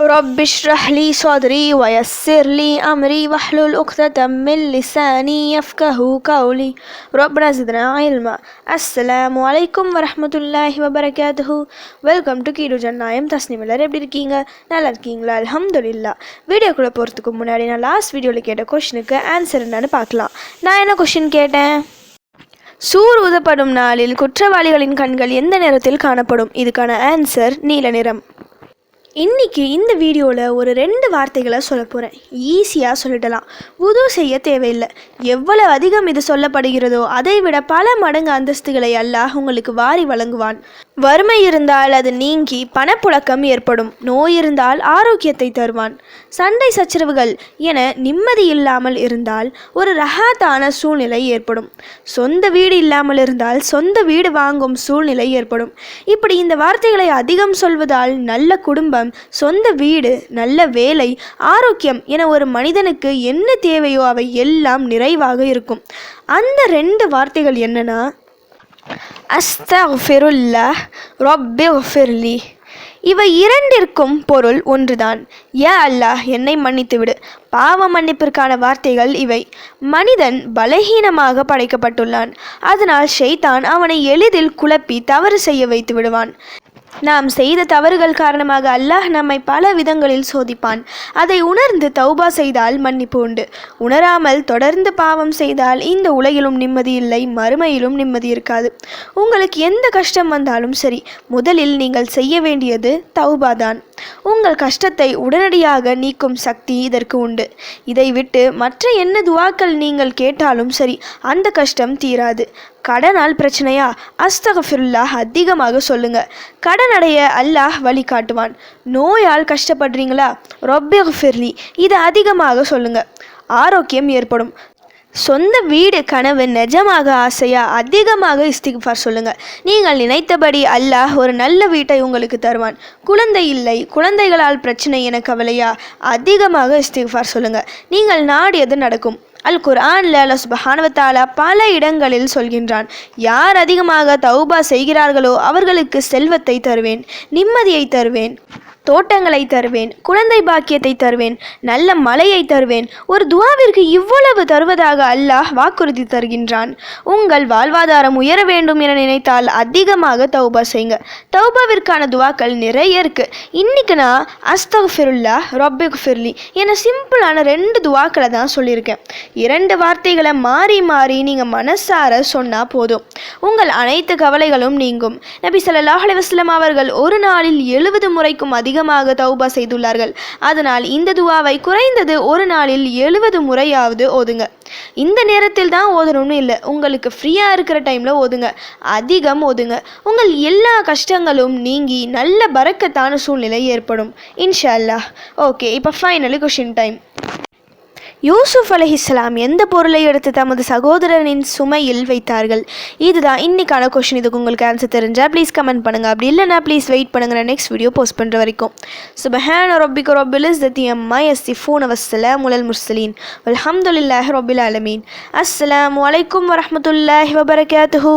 رب اشرح لي صدري ويسر لي أمري واحلل عقدة من لساني يفقه قولي ربنا زدنا علما السلام عليكم ورحمة الله وبركاته welcome to கீடு ஜன்னாயம் Tasnim எல்லாரும் எப்படி இருக்கீங்க நல்லா இருக்கீங்களா அல்ஹம்துலில்லா வீடியோக்குள்ளே போகிறதுக்கு முன்னாடி நான் லாஸ்ட் வீடியோவில் கேட்ட கொஷினுக்கு ஆன்சர் என்னன்னு பார்க்கலாம் நான் என்ன கொஷின் கேட்டேன் சூர் ஊதப்படும் நாளில் குற்றவாளிகளின் கண்கள் எந்த நிறத்தில் காணப்படும் இதுக்கான ஆன்சர் நீல நிறம் இன்னைக்கு இந்த வீடியோவில் ஒரு ரெண்டு வார்த்தைகளை சொல்ல போகிறேன் ஈஸியாக சொல்லிடலாம். உது செய்ய தேவையில்லை. எவ்வளவு அதிகம் இது சொல்லப்படுகிறதோ அதை விட பல மடங்கு அந்தஸ்துகளை அல்லாஹ் உங்களுக்கு வாரி வழங்குவான். வறுமை இருந்தால் அது நீங்கி பணப்புழக்கம் ஏற்படும். நோய் இருந்தால் ஆரோக்கியத்தை தருவான். சண்டை சச்சரவுகள் என நிம்மதி இல்லாமல் இருந்தால் ஒரு ரஹாத்தான சூழ்நிலை ஏற்படும். சொந்த வீடு இல்லாமல் இருந்தால் சொந்த வீடு வாங்கும் சூழ்நிலை ஏற்படும். இப்படி இந்த வார்த்தைகளை அதிகம் சொல்வதால் நல்ல குடும்பம் சொந்த வீடு நல்ல வேலை ஆரோக்கியம் என ஒரு மனிதனுக்கு என்ன தேவையோ அவை எல்லாம் நிறைவாக இருக்கும். அந்த ரெண்டு வார்த்தைகள் என்னன்னா அஸ்தஃபிருல்லா ரொப்பிஃபிர்லி இவை இரண்டிற்கும் பொருள் ஒன்றுதான். ஏ அல்லாஹ் என்னை மன்னித்து விடு பாவ மன்னிப்பிற்கான வார்த்தைகள் இவை. மனிதன் பலகீனமாக படைக்கப்பட்டுள்ளான். அதனால் ஷெய்தான் அவனை எளிதில் குழப்பி தவறு செய்ய வைத்து விடுவான் நாம் செய்த தவறுகள் காரணமாக அல்லாஹ் நம்மை பல விதங்களில் சோதிப்பான். அதை உணர்ந்து தௌபா செய்தால் மன்னிப்பு உண்டு. உணராமல் தொடர்ந்து பாவம் செய்தால் இந்த உலகிலும் நிம்மதி இல்லை மறுமையிலும் நிம்மதி இருக்காது. உங்களுக்கு எந்த கஷ்டம் வந்தாலும் சரி முதலில் நீங்கள் செய்ய வேண்டியது தௌபா தான். உங்கள் கஷ்டத்தை உடனடியாக நீக்கும் சக்தி இதற்கு உண்டு. இதை விட்டு மற்ற என்ன துவாக்கள் நீங்கள் கேட்டாலும் சரி அந்த கஷ்டம் தீராது. கடனால் பிரச்சனையா? அஸ்தகஃபிருல்லாஹ் அதிகமாக சொல்லுங்க. கடன் அடைய அல்லாஹ் வழிகாட்டுவான். நோயால் கஷ்டப்படுறீங்களா? ரொப்பிஃபிர்லி இதை அதிகமாக சொல்லுங்க. ஆரோக்கியம் ஏற்படும். சொந்த வீடு கனவு நிஜமாக ஆசையா? அதிகமாக இஸ்திக்ஃபார் சொல்லுங்க. நீங்கள் நினைத்தபடி அல்லாஹ் ஒரு நல்ல வீட்டை உங்களுக்கு தருவான். குழந்தை இல்லை. குழந்தைகளால் பிரச்சனை என கவலையா? அதிகமாக இஸ்திக்ஃபார் சொல்லுங்க. நீங்கள் நாடியது நடக்கும். அல் குர்ஆன்ல அல்லாஹ் சுபஹானவத்தாலா பல இடங்களில் சொல்கின்றான். யார் அதிகமாக தௌபா செய்கிறார்களோ அவர்களுக்கு செல்வத்தை தருவேன் நிம்மதியை தருவேன். தோட்டங்களை தருவேன் குழந்தை பாக்கியத்தை தருவேன் நல்ல மலையை தருவேன். ஒரு துவாவிற்கு இவ்வளவு தருவதாக அல்லாஹ் வாக்குறுதி தருகின்றான். உங்கள் வாழ்வாதாரம் உயர வேண்டும் என நினைத்தால் அதிகமாக தௌபா செய்யுங்க. தௌபாவிற்கான துவாக்கள் நிறைய இருக்கு. இன்னைக்கு நான் அஸ்தஃபிருல்லா ரொபிக் ஃபிர்லி என சிம்பிளான ரெண்டு துவாக்களை தான் சொல்லியிருக்கேன். இரண்டு வார்த்தைகளை மாறி மாறி நீங்கள் மனசார சொன்னால் போதும். உங்கள் அனைத்து கவலைகளும் நீங்கும். நபி சல்லாஹ் அலுவலம் அவர்கள் ஒரு நாளில் எழுபது முறைக்கும் அதிகமாக தௌபா செய்துள்ளார்கள். அதனால் இந்த துவாவை குறைந்தது ஒரு நாளில் எழுபது முறையாவது ஓதுங்க. இந்த நேரத்தில் தான் ஓதணும்னு இல்லை. உங்களுக்கு ஃப்ரீயாக இருக்கிற டைமில் ஓதுங்க. அதிகம் ஓதுங்க. உங்கள் எல்லா கஷ்டங்களும் நீங்கி நல்ல பறக்கத்தான சூழ்நிலை ஏற்படும். இன்ஷா அல்லாஹ். ஓகே இப்போ ஃபைனலி கொஷின் டைம் யூசுப் அலைஹிஸ்ஸலாம் எந்த பொருளை எடுத்து தமது சகோதரனின் சுமையில் வைத்தார்கள்? இதுதான் இன்னைக்கான கொஷின் இதுக்கு உங்களுக்கு ஆன்சர் தெரிஞ்சால் ப்ளீஸ் கமெண்ட் பண்ணுங்கள் அப்படி இல்லைனா ப்ளீஸ் வெயிட் பண்ணுங்கள் நான் நெக்ஸ்ட் வீடியோ போஸ்ட் பண்ணுற வரைக்கும். சுபஹான் ரொபிக் ரொபில் இஸ் தத்தி அம்மா எஸ் சிஃபூன் வஸ்ஸலாம் முலல் முர்சலீன் அல்ஹம்துலில்லாஹி ரொபில் ஆலமீன். அஸ்ஸலாமு அலைக்கும் வரஹ்மத்துல்லாஹி வபரகாத்துஹு.